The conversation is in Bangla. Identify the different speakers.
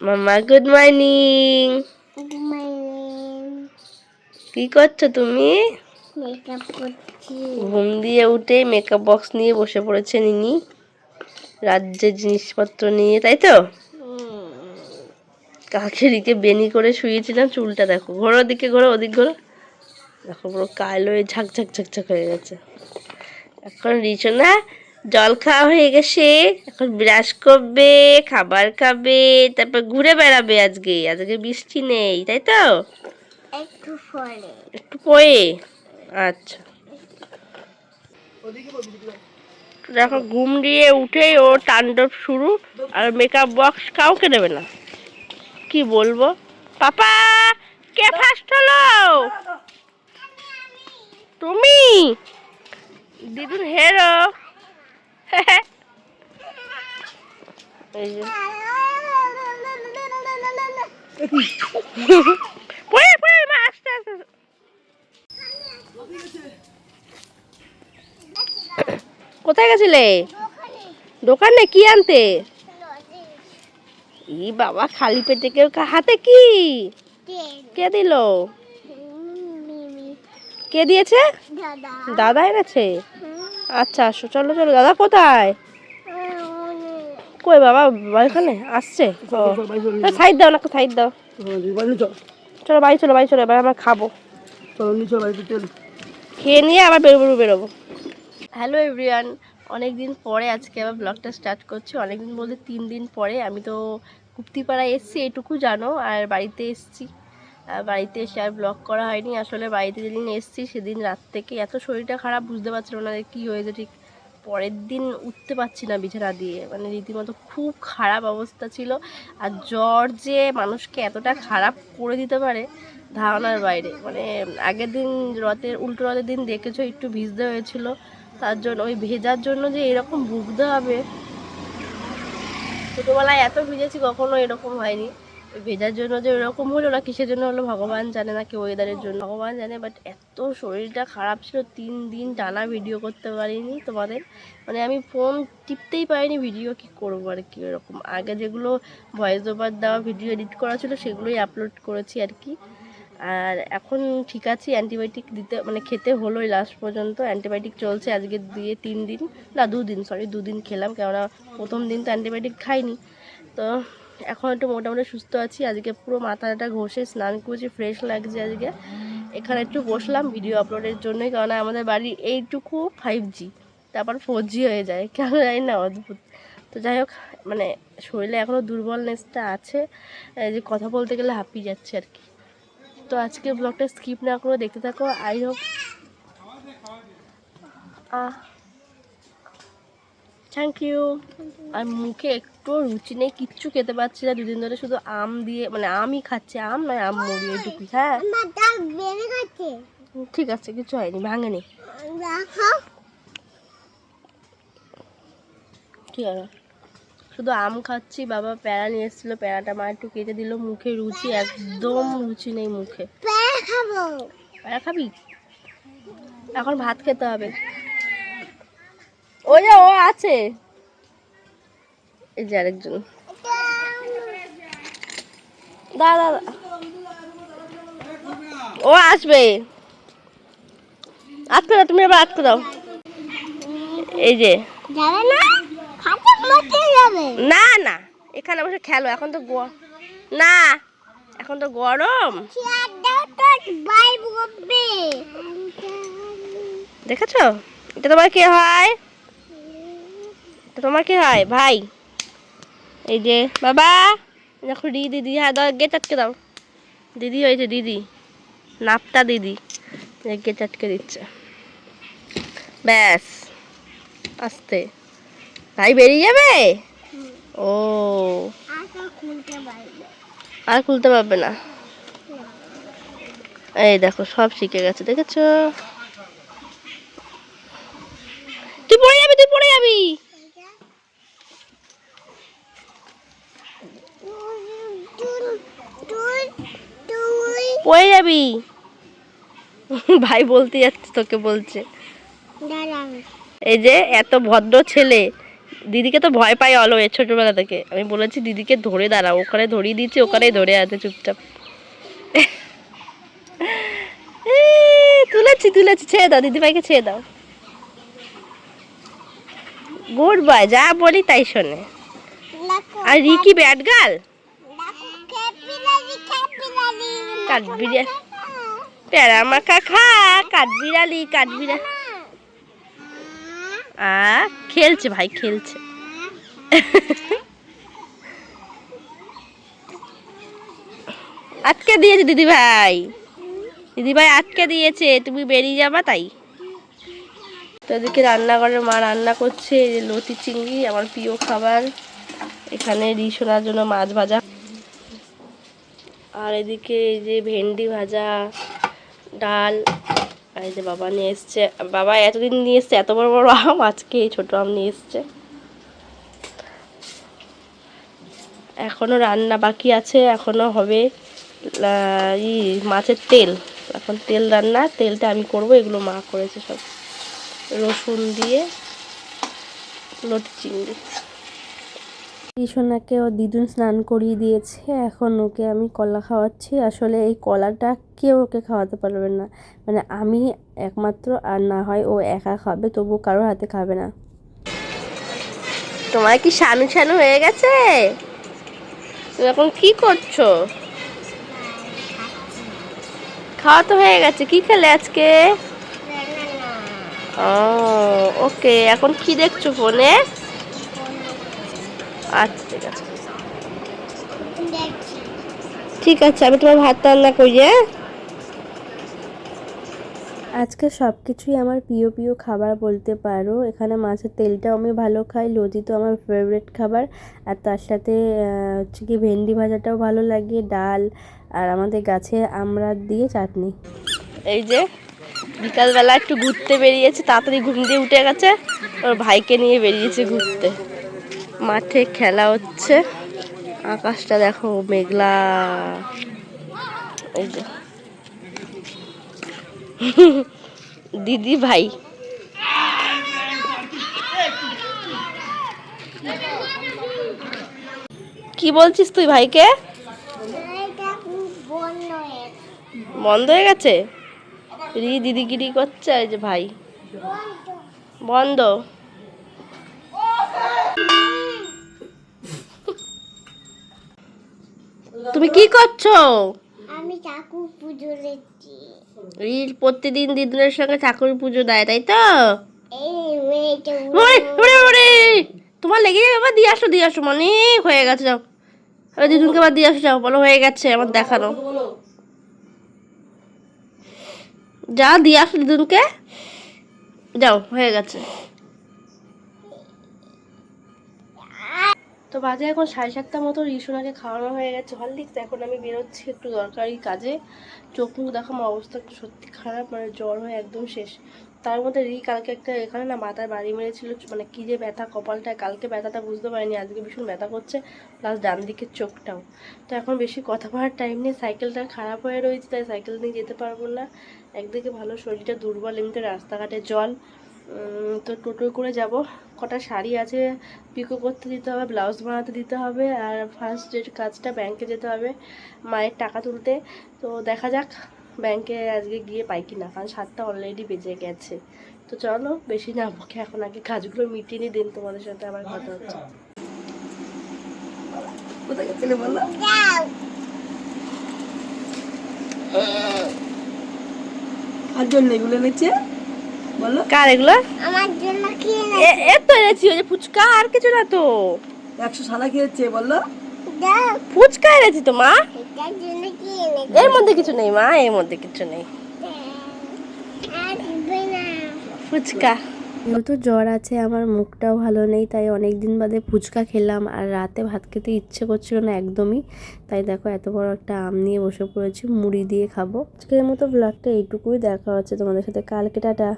Speaker 1: মামা গুড মর্নিং কি করছ তুমি? ঘুম দিয়ে উঠে মেকআপ বক্স নিয়ে বসে পড়েছে নিনি। রাজ্যের জিনিসপত্র নিয়ে তাই তো? কাকেরিকে বেনি করে শুয়েছিলাম চুলটা দেখো। ঘোরো ওদিকে ঘোরো ওদিক ঘোরো। দেখো পুরো কালো ঝাক ঝাক ঝাক ঝাক হয়ে গেছে। এখন রিচনা জল খাওয়া হয়ে গেছে এখন ব্রাশ করবে খাবার খাবে তারপর ঘুরে বেড়াবে আজকে আজকে বৃষ্টি নেই তাই তো?
Speaker 2: একটু পরে।
Speaker 1: একটু পরে? আচ্ছা। দেখো ঘুম দিয়ে উঠেই ও তাণ্ডব শুরু আর মেকআপ বক্স কাউকে দেবে না। কি বলব? পাপা কে ফার্স্ট হলো? তুমি? দিদুন হেরো কোথায় গেছিলে? দোকানে কি আনতে? ই বাবা খালি পেটে কেউ হাতে কি? কে দিল? কে দিয়েছে?
Speaker 2: দাদা।
Speaker 1: এনেছে? আচ্ছা আসো চলো চলো দাদা কোথায়? কই বাবা এখানে? আসছে? সাইড দাও না সাইড দাও। চলো। বাড়ি চলো বাড়ি চলো এবার আমরা খাব। খেয়ে নিয়ে আবার বেরোবো বেরোবো। হ্যালো এভরিওয়ান অনেক দিন পরে আজকে আবার ব্লগটা স্টার্ট করছি। অনেক দিন বলতে তিন দিন পরে আমি তো কুপ্তিপাড়ায় এসেছি এটুকু জানো আর বাড়িতে এসেছি। বাড়িতে এসে আর ব্লগ করা হয়নি। আসলে বাড়িতে যেদিন এসেছি সেদিন রাত থেকে এত শরীরটা খারাপ, বুঝতে পারছিলাম না কী হয়েছে। ঠিক পরের দিন উঠতে পারছি না বিছানা দিয়ে। মানে রীতিমতো খুব খারাপ অবস্থা ছিল। আর জ্বর যে মানুষকে এতটা খারাপ করে দিতে পারে, ধারণার বাইরে। মানে আগের দিন রথের, উল্টো রথের দিন দেখেছ, একটু ভিজতে হয়েছিল। তার জন্য, ওই ভেজার জন্য যে এরকম ভুগতে হবে। ছোটোবেলায় এত ভিজেছি, কখনো এরকম হয়নি। ভেজার জন্য যে ওরকম হলো না কিসের জন্য হলো ভগবান জানে না কি ওয়েদারের জন্য। ভগবান জানে বাট এত শরীরটা খারাপ ছিল, তিন দিন টানা ভিডিও করতে পারিনি তোমাদের। মানে আমি ফোন টিপতেই পারিনি ভিডিও কি করব আর কি এরকম আগে যেগুলো ভয়েস ওভার দেওয়া ভিডিও এডিট করা ছিল সেগুলোই আপলোড করেছি আর কি। আর এখন ঠিক আছে অ্যান্টিবায়োটিক দিতে মানে খেতে হলোই লাস্ট পর্যন্ত। অ্যান্টিবায়োটিক চলছে আজকে দিয়ে তিন দিন। না, দুদিন সরি দুদিন খেলাম কেননা প্রথম দিন তো অ্যান্টিবায়োটিক খাইনি। তো এখন একটু মোটামুটি সুস্থ আছি। আজকে পুরো মাথাটা ঘষে, স্নান করছি ফ্রেশ লাগছে আজকে। এখানে একটু বসলাম ভিডিও আপলোডের জন্যই, কেননা আমাদের বাড়ি এইটুকু ফাইভ জি তারপর ফোর জি হয়ে যায়। কেন জানি না অদ্ভুত। তো যাই হোক মানে শরীরে এখনও দুর্বলনেসটা আছে যে কথা বলতে গেলে হাঁপিয়ে যাচ্ছে আর কি। তো আজকে ব্লগটা স্কিপ না করে দেখতে থাকো। আই হোপ থ্যাংক ইউ আর মুখে একটু রুচি নেই কিচ্ছু খেতে পারছি না। দুদিন ধরে শুধু আম দিয়ে মানে আমই খাচ্ছে আম নয় আম মুড়ি এইটুকু হ্যাঁ। ঠিক আছে কিছু হয়নি ভাঙেনি ঠিক আছে শুধু আম খাচ্ছি বাবা প্যারা নিয়ে এসেছিল প্যারাটা মা একটু কেটে দিল মুখে রুচি একদম রুচি নেই মুখে।
Speaker 2: প্যারা খাবি?
Speaker 1: এখন ভাত খেতে হবে। ওই যে ও আছে। এই যে আরেকজন। দাদা ও আসবে। আটকে দাও তুমি এবার আটকে দাও। এই যে।
Speaker 2: না?
Speaker 1: না এখানে বসে খেলো এখন তো না এখন তো গরম। দেখেছ? এটা তোমার কে হয়? তোমার কে হয়? ভাই। এই যে, বাবা দেখো দিদি দিদি হ্যাঁ দাও গেট দাও। দিদি হয়েছে দিদি নাপতা দিদি গেট আটকে দিচ্ছে। ব্যাস, আস্তে। ভাই, বেরিয়ে যাবে? ও। আর খুলতে পারবে না। এই দেখো, সব শিখে গেছে, দেখেছ? তুই পড়ে যাবি, তুই পড়ে যাবি
Speaker 2: তুই তুই
Speaker 1: পড়ে যাবি? ভাই বলতে যাচ্ছে তোকে বলছে। এই যে এত ভদ্র ছেলে। দিদিকে তো ভয় পাই অলওয়েজ ছোটবেলা থেকে। আমি বলেছি দিদিকে ধরে দাঁড়াও ওখানে ধরিয়ে দিচ্ছি ওখানেই ধরে আছে চুপচাপ। তুলেছি তুলেছি ছেড়ে দাও দিদিভাইকে ছেড়ে দাও। গুড বয় যা বলি তাই শোনে। আর রিকি ব্যাট গার্ল
Speaker 2: ক্যাপিলারি
Speaker 1: কাঠবিড়া প্যারা মাখা খা, কাঠবিড়ালি, কাঠবিড়া আ, খেলছে ভাই, খেলছে। আটকে দিয়েছে দিদি ভাই। দিদি ভাই আটকে দিয়েছে, তুমি বেরিয়ে যাবা তাই। তো এদিকে রান্নাঘরে মা রান্না করছে লতি চিংড়ি, আমার প্রিয় খাবার। এখানে রিসোনার জন্য মাছ ভাজা। আর এদিকে এই যে ভেন্ডি ভাজা, ডাল, আর এই যে বাবা নিয়ে এসছে। বাবা এতদিন নিয়ে এসছে, এত বড় বড় আম, আজকে এই ছোটো আম নিয়ে এসছে। এখনও রান্না বাকি আছে, এখনও হবে ই মাছের তেল। এখন তেল রান্না, তেলটা আমি করব, এগুলো মা করেছে সব। রসুন দিয়ে লটি চিংড়ি
Speaker 3: সোনাকে ও দিদুন স্নান করিয়ে দিয়েছে। এখন ওকে আমি কলা খাওয়াচ্ছি। আসলে এই কলাটা কেউ ওকে খাওয়াতে পারবে না। মানে আমি একমাত্র আর না হয় ও একা খাবে তবু কারোর হাতে খাবে না।
Speaker 1: তোমার কি শানু শানু হয়ে গেছে? তুমি এখন কি করছ? খাওয়া তো হয়ে গেছে। কি খেলে আজকে? ও ওকে। এখন কি দেখছ ফোনে? আচ্ছা ঠিক আছে। ঠিক আছে আমি তোমার ভাত রান্না করি হ্যাঁ?
Speaker 3: আজকে সব কিছুই আমার প্রিয় প্রিয় খাবার বলতে পারো। এখানে মাছের তেলটাও আমি ভালো খাই লতি তো আমার ফেভারিট খাবার। আর তার সাথে হচ্ছে কি ভেন্ডি ভাজাটাও ভালো লাগে ডাল আর আমাদের গাছে আমরা দিয়ে চাটনি।
Speaker 1: এই যে বিকালবেলা একটু ঘুরতে বেরিয়েছে তাড়াতাড়ি ঘুম দিয়ে উঠে গেছে। ওর ভাইকে নিয়ে বেরিয়েছে ঘুরতে। মাঠে খেলা হচ্ছে। আকাশটা দেখো মেঘলা। দিদি ভাই। কি বলছিস তুই ভাইকে?
Speaker 2: বন্ধ হয়ে
Speaker 1: গেছে? রি দিদিগিরি করছে এই যে ভাই। বন্ধ। তুমি কি করছ?
Speaker 2: আমি ঠাকুর পুজো দিচ্ছি।
Speaker 1: রিল প্রতিদিন দিদুনের সঙ্গে ঠাকুর পুজো দেয় তাই তো! তোমার লেগে যাবে এবার দিয়ে আসো দিয়ে আসো। অনেক হয়ে গেছে যাও। আরে দিদুনকে আবার দিয়ে আসো যাও। বলো হয়ে গেছে আমার দেখানো। যা দিয়ে আসো দিদুনকে। যাও হয়ে গেছে। তো বাজে এখন সাড়ে সাতটা মতো রিসোনাকে খাওয়ানো হয়ে গেছে। হরলিক্স এখন আমি বেরোচ্ছি একটু দরকারি কাজে। চোখ মুখ দেখো, আমার অবস্থা একটু সত্যি খারাপ মানে জ্বর হয়ে একদম শেষ। তার মধ্যে রি কালকে একটা এখানে না মাথায় বাড়ি মেরেছিল মানে কি যে ব্যথা, কপালটা, কালকে ব্যথাটা বুঝতে পারিনি, আজকে ভীষণ ব্যথা করছে প্লাস ডান দিকের চোখটাও। তো এখন বেশি কথা বলার টাইম নেই সাইকেলটা খারাপ হয়ে রয়েছে, তাই সাইকেল নিয়ে যেতে পারব না। একদিকে ভালো শরীরটা দুর্বল, এমনিতে রাস্তাঘাটে জল তো টোটো করে যাব। কটা শাড়ি আছে পিকো করতে দিতে হবে ব্লাউজ বানাতে দিতে হবে, আর ফার্স্ট যে কাজটা ব্যাংকে যেতে হবে, মায়ের টাকা তুলতে। তো দেখা যাক ব্যাংকে আজকে গিয়ে পাই কি না কারণ সাতটা অলরেডি বেজে গেছে। তো চলো, বেশি না বকে, এখন আগে কাজগুলো মিটিয়ে নিই দিন তোমাদের সাথে আবার কথা হচ্ছে। কোথায় গেছিলে বলো?
Speaker 4: কার জন্য এগুলো এনেছে? বলো।
Speaker 1: কার এগুলো?
Speaker 2: আমার জন্য কি
Speaker 1: এ- তো এনেছি ওই যে ফুচকা আর কিছু না তো।
Speaker 4: একশো সালা খেয়েছে বলল
Speaker 1: ফুচকা এনেছি তো মা। এর মধ্যে কিছু নেই মা এর মধ্যে কিছু নেই। ফুচকা।
Speaker 3: যেহেতু জ্বর আছে আমার মুখটাও ভালো নেই তাই অনেক দিন বাদে ফুচকা খেলাম আর রাতে ভাত খেতে ইচ্ছে করছিল না একদমই। তাই দেখো এত বড় একটা আম নিয়ে বসে পড়েছি মুড়ি দিয়ে খাব। আজকের মতো ব্লগটা এইটুকুই দেখা হচ্ছে তোমাদের সাথে কালকে টাটা।